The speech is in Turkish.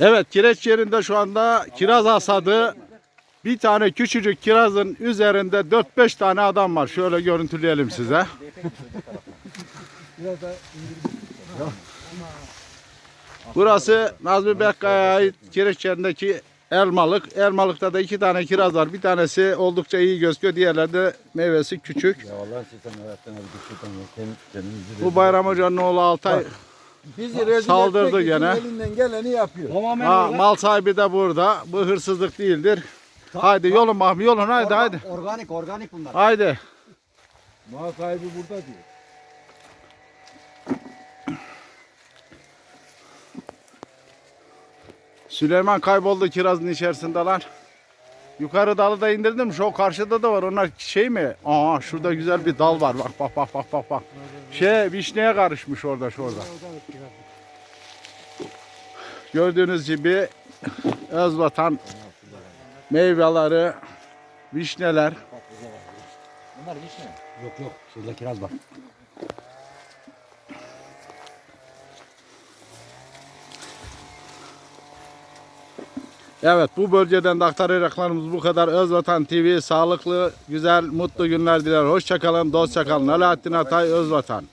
Evet kireç yerinde şu anda kiraz hasadı. Bir tane küçücük kirazın üzerinde 4-5 tane adam var. Şöyle görüntüleyelim size. Burası Nazmi Bekkaya'ya ait kireç yerindeki Elmalık. Elmalık'ta da iki tane kiraz var. Bir tanesi oldukça iyi gözüküyor. Diğerleri de meyvesi küçük. Ya vallahi sizden hayattan Bu Bayram Hoca'nın oğlu Altay. Bizi rezil Saldırdı etmek için gene. elinden geleni yapıyor. Tamamen Ha, öyle. mal sahibi de burada. Bu hırsızlık değildir. Haydi yolun Mahmi yolun haydi haydi. Organik organik bunlar. Haydi. Mal sahibi burada diyor. Süleyman kayboldu kirazın içerisinde lan. Yukarı dalı da indirdim. Şu karşıda da var. Onlar şey mi? Aa şurada güzel bir dal var. Bak bak bak bak bak bak. Şey vişneye karışmış orada şurada. Gördüğünüz gibi Özvatan meyveleri, vişneler. Bunlar hiç ne? Yok yok. Şurada kiraz var. Evet bu bölgeden de aktaracaklarımız bu kadar. Özvatan TV sağlıklı, güzel, mutlu günler diler. Hoşçakalın, dostça kalın. Alaaddin Atay Özvatan.